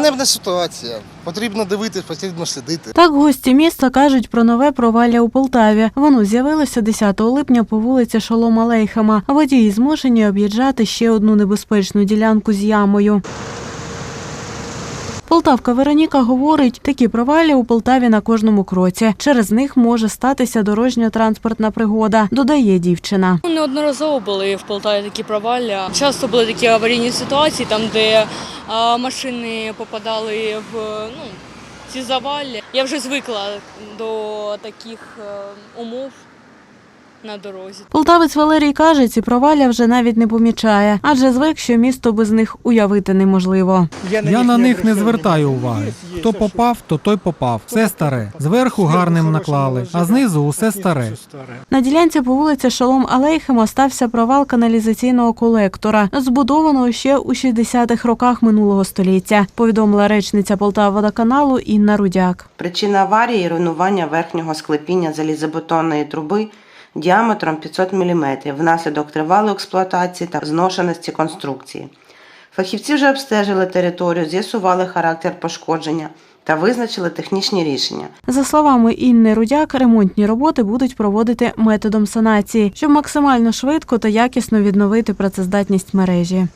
ганебна ситуація. Потрібно дивитись, потрібно слідити. Так гості міста кажуть про нове провалля у Полтаві. Воно з'явилося 10 липня по вулиці Шолома Лейхема. Водії змушені об'їжджати ще одну небезпечну ділянку з ямою. Полтавка Вероніка говорить, такі провалі у Полтаві на кожному кроці. Через них може статися дорожньо-транспортна пригода, додає дівчина. Неодноразово були в Полтаві такі провалля. Часто були такі аварійні ситуації, там, де машини попадали в ну, ці завалі. Я вже звикла до таких е, умов на дорозі. Полтавець Валерій каже, ці провалля вже навіть не помічає, адже звик, що місто без них уявити неможливо. Я на них не звертаю уваги. Хто попав, то той попав. Все старе. Зверху гарним наклали, а знизу усе старе. На ділянці по вулиці Шолом Алейхема стався провал каналізаційного колектора, збудованого ще у 60-х роках минулого століття. Повідомила речниця Полтаводоканалу Інна Рудяк. Причина аварії руйнування верхнього склепіння залізобетонної труби діаметром 500 мм внаслідок тривалої експлуатації та зношеності конструкції. Фахівці вже обстежили територію, з'ясували характер пошкодження та визначили технічні рішення. За словами Інни Рудяк, ремонтні роботи будуть проводити методом санації, щоб максимально швидко та якісно відновити працездатність мережі.